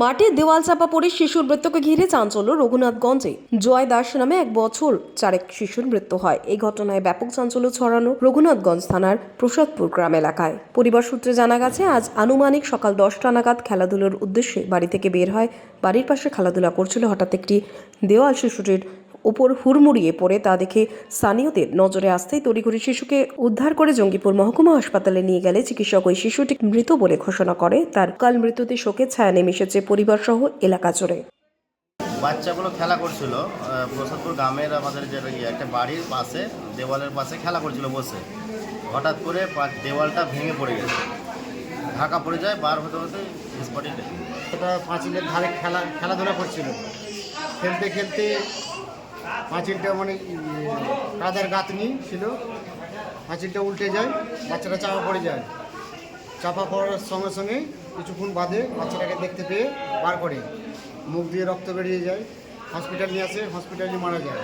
মাটির দেওয়াল চাপা পড়ে শিশুর মৃত্যুকে ঘিরে চাঞ্চল্য রঘুনাথগঞ্জে। জয় দাস নামে এক বছর চারেক শিশুর মৃত্যু হয়। এই ঘটনায় ব্যাপক চাঞ্চল্য ছড়ানো রঘুনাথগঞ্জ থানার প্রসাদপুর গ্রাম এলাকায়। পরিবার সূত্রে জানা গেছে, আজ আনুমানিক সকাল দশটা নাগাদ খেলাধুলোর উদ্দেশ্যে বাড়ি থেকে বের হয়। বাড়ির পাশে খেলাধুলা করছিল হঠাৎ একটি দেওয়াল শিশুটির। ওপর হুড়মুড়িয়ে পড়ে তা দেখে স্থানীয়দের নজরে আসতেই তড়িঘড়ি শিশুকে উদ্ধার করে জঙ্গিপুর মহকুমা হাসপাতালে নিয়ে গেলে চিকিৎসক ওই শিশুটি মৃত বলে ঘোষণা করে। তার কাল মৃত্যুতে শোকের ছায়া নেমে এসেছে পরিবার সহ এলাকা জুড়ে। বাচ্চাগুলো খেলা করছিল প্রসাদপুর গ্রামের আমাদের যে ইয়ে, একটা বাড়ির পাশে দেওয়ালের পাশে খেলা করছিল বসে। হঠাৎ করে দেওয়ালটা ভেঙে পড়ে গেছে। ঢাকা পড়ে যায় বার হতে হতে স্পটে পাঁচিলের ধারে খেলা খেলাধুলা করছিল। খেলতে খেলতে পাঁচিলটা মানে কাদার গাঁথনি ছিল, পাঁচিলটা উল্টে যায়, বাচ্চাটা চাপা পড়ে যায়। চাপা পড়ার সঙ্গে সঙ্গে কিছুক্ষণ বাদে বাচ্চাটাকে দেখতে পেয়ে বার করে। মুখ দিয়ে রক্ত বেরিয়ে যায়। হসপিটাল নিয়ে আসে, হসপিটালে মারা যায়।